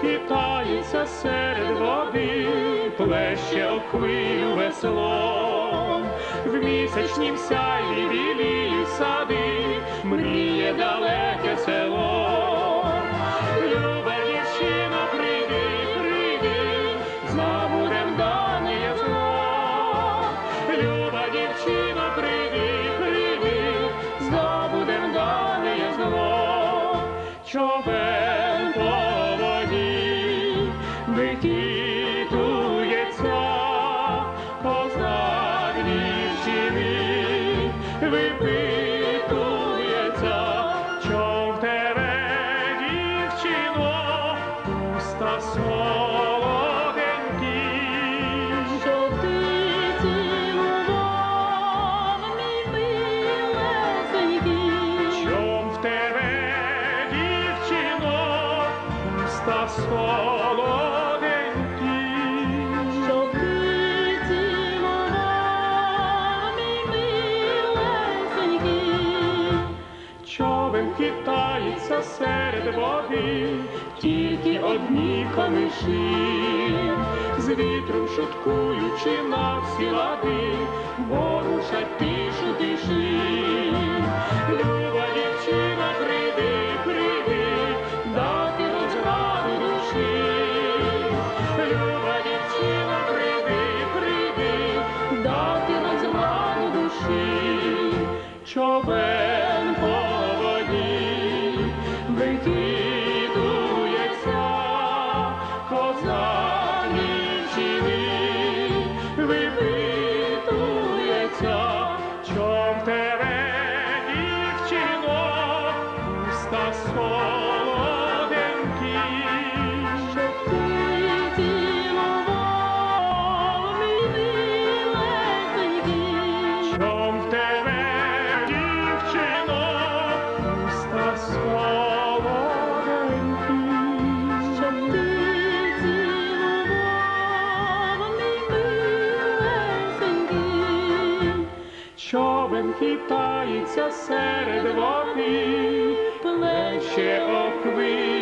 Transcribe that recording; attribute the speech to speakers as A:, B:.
A: хитається серед води, плеще оквилю веселом, в місячнім сяйві білі сади, мріє далеке село, Люба дівчина, прийди, прийди, забудем дане зло, люба дівчина, прийди, прийди, забудем дане зло. човен. Випитується, чом в тебе, дівчино, уста солоденькі.
B: Що ти цілував, мій милесенький,
A: Чом в тебе, дівчино, уста солоденькі. Тільки одні камиші, з вітром шуткуючи на всі лади, ворушать тишу тиші. Люба дівчина, прийди, прийди, дати розраду душі. Люба дівчина, прийди, прийди, дати розраду душі. Човен
B: soul.
A: Човен хитається серед води, плече о хвилю весло.